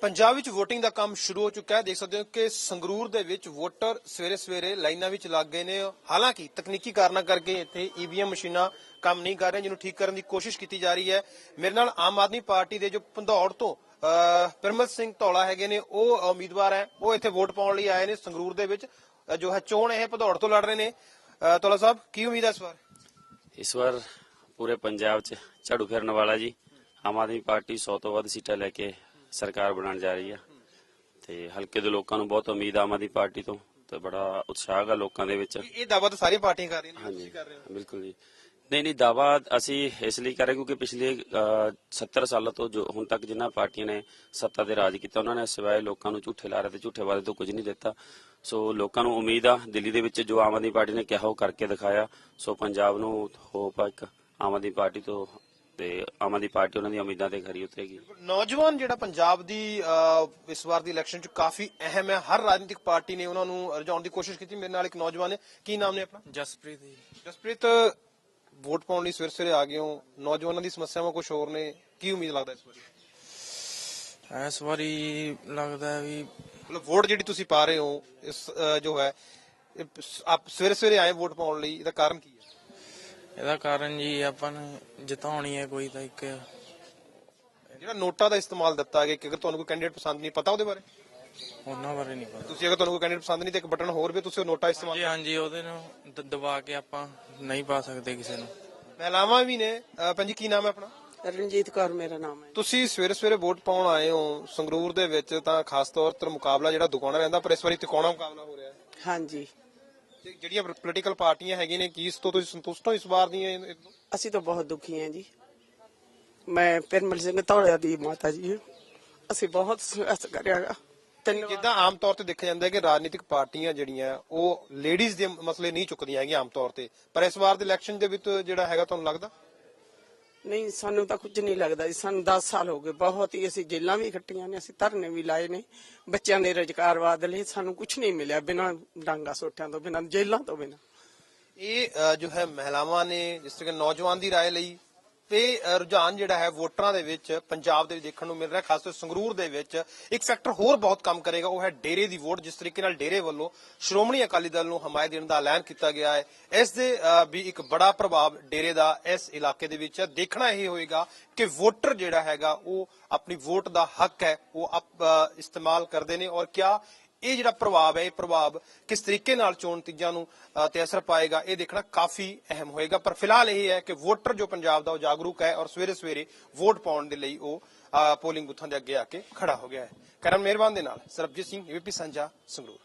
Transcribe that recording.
ਪੰਜਾਬ ਵਿੱਚ VOTING ਦਾ ਕੰਮ ਸ਼ੁਰੂ ਹੋ ਚੁੱਕਾ ਹੈ। ਦੇਖ ਸਕਦੇ ਹੋ ਕਿ ਸੰਗਰੂਰ ਦੇ ਵਿੱਚ ਵੋਟਰ ਸਵੇਰੇ ਸਵੇਰੇ ਲਾਈਨਾਂ ਵਿੱਚ ਲੱਗ ਗਏ ਨੇ। ਹਾਲਾਂਕਿ ਤਕਨੀਕੀ ਕਾਰਨਾਂ ਕਰਕੇ ਇੱਥੇ EVM ਮਸ਼ੀਨਾਂ ਕੰਮ ਨਹੀਂ ਕਰ ਰਹੀਆਂ, ਜਿਹਨੂੰ ਠੀਕ ਕਰਨ ਦੀ ਕੋਸ਼ਿਸ਼ ਕੀਤੀ ਜਾ ਰਹੀ ਹੈ। ਮੇਰੇ ਨਾਲ ਆਮ ਆਦਮੀ ਪਾਰਟੀ ਦੇ ਜੋ ਪੰਧੌੜ ਤੋਂ ਪਰਮਲ ਸਿੰਘ ਧੌਲਾ ਹੈਗੇ ਨੇ, ਉਹ ਉਮੀਦਵਾਰ ਹੈ। ਉਹ ਇੱਥੇ ਵੋਟ ਪਾਉਣ ਲਈ ਆਏ ਨੇ ਸੰਗਰੂਰ ਦੇ ਵਿੱਚ। ਜੋ ਹੈ ਚੋਣ ਇਹ ਪੰਧੌੜ ਤੋਂ ਲੜ ਰਹੇ ਨੇ। ਧੌਲਾ ਸਾਹਿਬ, ਕੀ ਉਮੀਦ ਹੈ ਇਸ ਵਾਰ? ਇਸ ਵਾਰ ਪੂਰੇ ਪੰਜਾਬ 'ਚ ਝਾੜੂ ਫੇਰਨ ਵਾਲਾ ਜੀ। ਆਮ ਆਦਮੀ ਪਾਰਟੀ 100 ਤੋਂ ਵੱਧ ਸੀਟਾਂ ਲੈ ਕੇ ਸਰਕਾਰ ਬਣਾਉਣ ਜਾ ਰਹੀ ਆ। ਤੇ ਹਲਕੇ ਦੇ ਲੋਕਾਂ ਨੂੰ ਬਹੁਤ ਉਮੀਦ ਆ ਆਮ ਆਦਮੀ ਪਾਰਟੀ ਤੋਂ ਤੇ ਬੜਾ ਉਤਸ਼ਾਹ ਹੈ ਲੋਕਾਂ ਦੇ ਵਿੱਚ। ਇਹ- ਦਾਅਵਾ ਤਾਂ ਸਾਰੀਆਂ ਪਾਰਟੀਆਂ ਕਰ ਰਹੀਆਂ ਨੇ ਤੁਸੀਂ ਕਰ ਰਹੇ ਹੋ। ਬਿਲਕੁਲ ਜੀ। ਨਹੀਂ ਨਹੀਂ ਦਾਵਾ ਅਸੀਂ ਇਸ ਲਈ ਕਰ ਰਹੇ ਕਿਉਂਕਿ ਪਿਛਲੇ ਅਹ, 70 ਸਾਲਾਂ ਤੋਂ ਜੋ ਹੁਣ ਤੱਕ ਜਿਨ੍ਹਾਂ ਪਾਰਟੀਆਂ ਨੇ ਸੱਤਾ ਦੇ ਰਾਜ ਕੀਤਾ ਉਹਨਾਂ ਨੇ ਸਿਵਾਏ ਲੋਕਾਂ ਨੂੰ ਝੂਠੇ ਲਾਰੇ ਤੇ ਝੂਠੇ ਵਾਅਦੇ ਤੋਂ ਕੁਝ ਨਹੀਂ ਦਿੱਤਾ। ਸੋ ਲੋਕਾਂ ਨੂੰ ਉਮੀਦ ਆ ਦਿੱਲੀ ਦੇ ਵਿੱਚ ਜੋ ਆਮ ਆਦਮੀ ਪਾਰਟੀ ਨੇ ਕਿਹਾ ਉਹ ਕਰਕੇ ਦਿਖਾਇਆ। ਸੋ ਪੰਜਾਬ ਨੂੰ ਹੋਪ ਆ ਇੱਕ ਆਮ ਆਦਮੀ ਪਾਰਟੀ ਤੋਂ ਤੇ ਆਮ ਆਦਮੀ ਪਾਰਟੀ ਉਹਨਾਂ ਦੀਆਂ ਉਮੀਦਾਂ ਤੇ ਖਰੀ ਉਤਰੇਗੀ। ਨੌਜਵਾਨ ਜਿਹੜਾ ਪੰਜਾਬ ਦੀ ਅਹ, ਇਸ ਵਾਰ ਦੀ ਇਲੈਕਸ਼ਨ ਚ ਕਾਫੀ ਅਹਿਮ ਹੈ। ਹਰ ਰਾਜਨੀਤਿਕ ਪਾਰਟੀ ਨੇ ਉਹਨਾਂ ਨੂੰ ਰਜਾਉਣ ਦੀ ਕੋਸ਼ਿਸ਼ ਕੀਤੀ। ਮੇਰੇ ਨਾਲ ਇੱਕ ਨੌਜਵਾਨ ਹੈ। ਕੀ ਨਾਮ ਨੇ ਆਪਣਾ? ਜਸਪ੍ਰੀਤ ਜੀ। ਜਸਪ੍ਰੀਤ ਵੋਟ ਪਾਉਣ ਲਈ ਸਵੇਰ ਸਵੇਰੇ ਆ ਗਏ ਹੋ। ਨੌਜਵਾਨਾਂ ਦੀ ਸਮੱਸਿਆਵਾਂ ਕੁਝ ਹੋਰ ਨੇ। ਕੀ ਉਮੀਦ ਲੱਗਦਾ ਇਸ ਵਾਰੀ? ਇਸ ਵਾਰੀ ਲੱਗਦਾ ਹੈ ਵੀ ਮਤਲਬ ਵੋਟ ਜਿਹੜੀ ਤੁਸੀਂ ਪਾ ਰਹੇ ਹੋ ਇਸ ਅਹ, ਜੋ ਹੈ ਇਹ ਸ- ਆਪ ਸਵੇਰੇ ਸਵੇਰੇ ਆਏ ਵੋਟ ਪਾਉਣ ਲਈ ਇਹਦਾ ਕਾਰਨ ਕੀ ਹੈ? ਇਹਦਾ ਕਾਰਨ ਜੀ ਆਪਾਂ ਨੇ ਜਿਤਾਉਣੀ ਹੈ ਕੋਈ ਤਾਂ ਇੱਕ। ਜਿਹੜਾ ਨੋਟਾਂ ਦਾ ਇਸਤੇਮਾਲ ਦਿੱਤਾ ਗਿਆ ਕਿ ਅਗਰ ਤੁਹਾਨੂੰ ਕੋਈ ਕੈਂਡੀਡੇਟ ਪਸੰਦ ਨਹੀਂ ਪਤਾ ਉਹਦੇ ਬਾਰੇ? ਉਹਨਾਂ ਬਾਰੇ ਨਹੀਂ ਪਤਾ। ਤੁਸੀਂ ਅਗਰ ਤੁਹਾਨੂੰ ਕੋਈ ਕੈਂਡੀਡੇਟ ਪਸੰਦ ਨਹੀਂ ਤੇ ਇੱਕ ਬਟਨ ਹੋਰ ਵੀ ਤੁਸੀਂ ਉਹ ਨੋਟਾ ਇਸਤੇਮਾਲ ਜੀ ਹਾਂਜੀ ਉਹਦੇ ਨੂੰ ਦ- ਦਬਾ ਕੇ ਆਪਾਂ ਨਹੀਂ ਪਾ ਸਕਦੇ ਕਿਸੇ ਨੂੰ। ਮਹਿਲਾਵਾਂ ਵੀ ਨੇ। ਅਹ, ਭੈਣ ਜੀ ਕੀ ਨਾਮ ਹੈ ਆਪਣਾ? ਰਣਜੀਤ ਕੌਰ ਮੇਰਾ ਨਾਮ ਹੈ। ਤੁਸੀਂ ਸਵੇਰੇ ਸਵੇਰੇ ਵੋਟ ਪਾਉਣ ਆਏ ਹੋ ਸੰਗਰੂਰ ਦੇ ਵਿੱਚ ਤਾਂ ਖਾਸ ਤੌਰ ਤੇ ਮੁਕਾਬਲਾ ਜਿਹੜਾ ਦੁਕਾਨਾ ਰਹਿੰਦਾ ਪਰ ਇਸ ਵਾਰੀ ਤਿਕੋਣਾ ਮੁਕਾਬਲਾ ਹੋ ਰਿਹਾ ਹੈ। ਹਾਂਜੀ। ਤੇ ਜਿਹੜੀਆਂ ਪੋਲੀਟੀਕਲ ਪਾਰਟੀਆਂ ਹੈਗੀਆਂ ਨੇ ਕੀ ਇਸ ਤੋਂ ਤੁਸੀਂ ਸੰਤੁਸ਼ਟ ਹੋ ਇਸ ਵਾਰ ਦੀਆਂ ਅਸੀਂ ਤਾਂ ਬਹੁਤ ਦੁਖੀ ਹਾਂ ਜੀ। ਮੈਂ ਪਰਮਲ ਸਿੰਘ ਧੌਲਿਆ ਦੀ ਮਾਤਾ ਜੀ ਹਾਂ। ਅਸੀਂ ਬਹੁਤ ਸੰਘਰਸ਼ ਕਰਿਆਗਾ ਤਿੰਨ ਜਿੱਦਾਂ ਆਮ ਤੌਰ ਤੇ ਦੇਖਿਆ ਜਾਂਦਾ ਹੈ ਕਿ ਰਾਜਨੀਤਿਕ ਪਾਰਟੀਆਂ ਜਿਹੜੀਆਂ ਉਹ ਲੇਡੀਜ਼ ਦੇ ਮਸਲੇ ਨਹੀਂ ਚੁੱਕਦੀਆਂ ਹੈਗੀਆਂ ਆਮ ਤੌਰ ਤੇ। ਪਰ ਇਸ ਵਾਰ ਦੇ ਇਲੈਕਸ਼ਨ ਦੇ ਵਿੱਚ ਜਿਹੜਾ ਹੈਗਾ ਤੁਹਾਨੂੰ ਲੱਗਦਾ? ਨਹੀਂ, ਸਾਨੂੰ ਤਾਂ ਕੁਝ ਨਹੀਂ ਲੱਗਦਾ ਜੀ। ਸਾਨੂੰ 10 ਸਾਲ ਹੋ ਗਏ। ਬਹੁਤ ਹੀ ਅਸੀਂ ਜੇਲਾਂ ਵੀ ਖੱਟੀਆਂ ਨੇ, ਅਸੀਂ ਧਰਨੇ ਵੀ ਲਾਏ ਨੇ। ਬੱਚਿਆਂ ਦੇ ਰੋਜ਼ਗਾਰ ਵਾਦ ਲਈ ਸਾਨੂੰ ਕੁਝ ਨਹੀਂ ਮਿਲਿਆ ਬਿਨਾਂ ਡਾਂਗਾ ਸੋਟਿਆਂ ਤੋਂ, ਬਿਨਾਂ ਜੇਲਾਂ ਤੋਂ ਬਿਨਾਂ। ਇਹ ਜੋ ਹੈ ਮਹਿਲਾਵਾਂ ਨੇ, ਜਿਸ ਤਰ੍ਹਾਂ ਨੌਜਵਾਨ ਦੀ ਰਾਏ ਲਈ ਤੇ ਰੁਝਾਨ ਜਿਹੜਾ ਹੈ ਵੋਟਰਾਂ ਦੇ ਵਿੱਚ, ਪੰਜਾਬ ਦੇ ਵਿੱਚ ਦੇਖਣ ਨੂੰ ਮਿਲ ਰਿਹਾ, ਖਾਸ ਤੌਰ ਸੰਗਰੂਰ ਦੇ ਵਿੱਚ, ਇੱਕ ਫੈਕਟਰ ਹੋਰ ਬਹੁਤ ਕੰਮ ਕਰੇਗਾ, ਉਹ ਹੈ ਡੇਰੇ ਦੀ ਵੋਟ, ਜਿਸ ਤਰੀਕੇ ਨਾਲ ਡੇਰੇ ਵੱਲੋਂ ਸ਼੍ਰੋਮਣੀ ਅਕਾਲੀ ਦਲ ਨੂੰ ਹਮਾਇਤ ਦੇਣ ਦਾ ਐਲਾਨ ਕੀਤਾ ਗਿਆ ਹੈ। ਇਸ ਦੇ ਵੀ ਇੱਕ ਬੜਾ ਪ੍ਰਭਾਵ ਡੇਰੇ ਦਾ ਇਸ ਇਲਾਕੇ ਦੇ ਵਿੱਚ ਦੇਖਣਾ ਇਹ ਹੋਏਗਾ ਕਿ ਵੋਟਰ ਜਿਹੜਾ ਹੈਗਾ, ਉਹ ਆਪਣੀ ਵੋਟ ਦਾ ਹੱਕ ਹੈ, ਉਹ ਅਪ- ਇਸਤੇਮਾਲ ਕਰਦੇ ਨੇ ਔਰ ਕਿਆ ਇਹ ਜਿਹੜਾ ਪ੍ਰਭਾਵ ਹੈ, ਇਹ ਪ੍ਰਭਾਵ ਕਿਸ ਤਰੀਕੇ ਨਾਲ ਚੋਣ ਨਤੀਜਿਆਂ ਨੂੰ ਤੇ ਅਸਰ ਪਾਏਗਾ, ਇਹ ਦੇਖਣਾ ਕਾਫੀ ਅਹਿਮ ਹੋਏਗਾ। ਪਰ ਫਿਲਹਾਲ ਇਹ ਹੈ ਕਿ ਵੋਟਰ ਜੋ ਪੰਜਾਬ ਦਾ ਉਹ ਜਾਗਰੂਕ ਹੈ ਔਰ ਸਵੇਰੇ ਸਵੇਰੇ ਵੋਟ ਪਾਉਣ ਦੇ ਲਈ ਉਹ ਪੋਲਿੰਗ ਬੂਥਾਂ ਦੇ ਅੱਗੇ ਆ ਕੇ ਖੜਾ ਹੋ ਗਿਆ ਹੈ। ਕਰਨ ਮਿਹਰਬਾਨ ਦੇ ਨਾਲ ਸਰਬਜੀਤ ਸਿੰਘ, ਏਬੀਪੀ ਸੰਜਾ ਸੰਗਰੂਰ।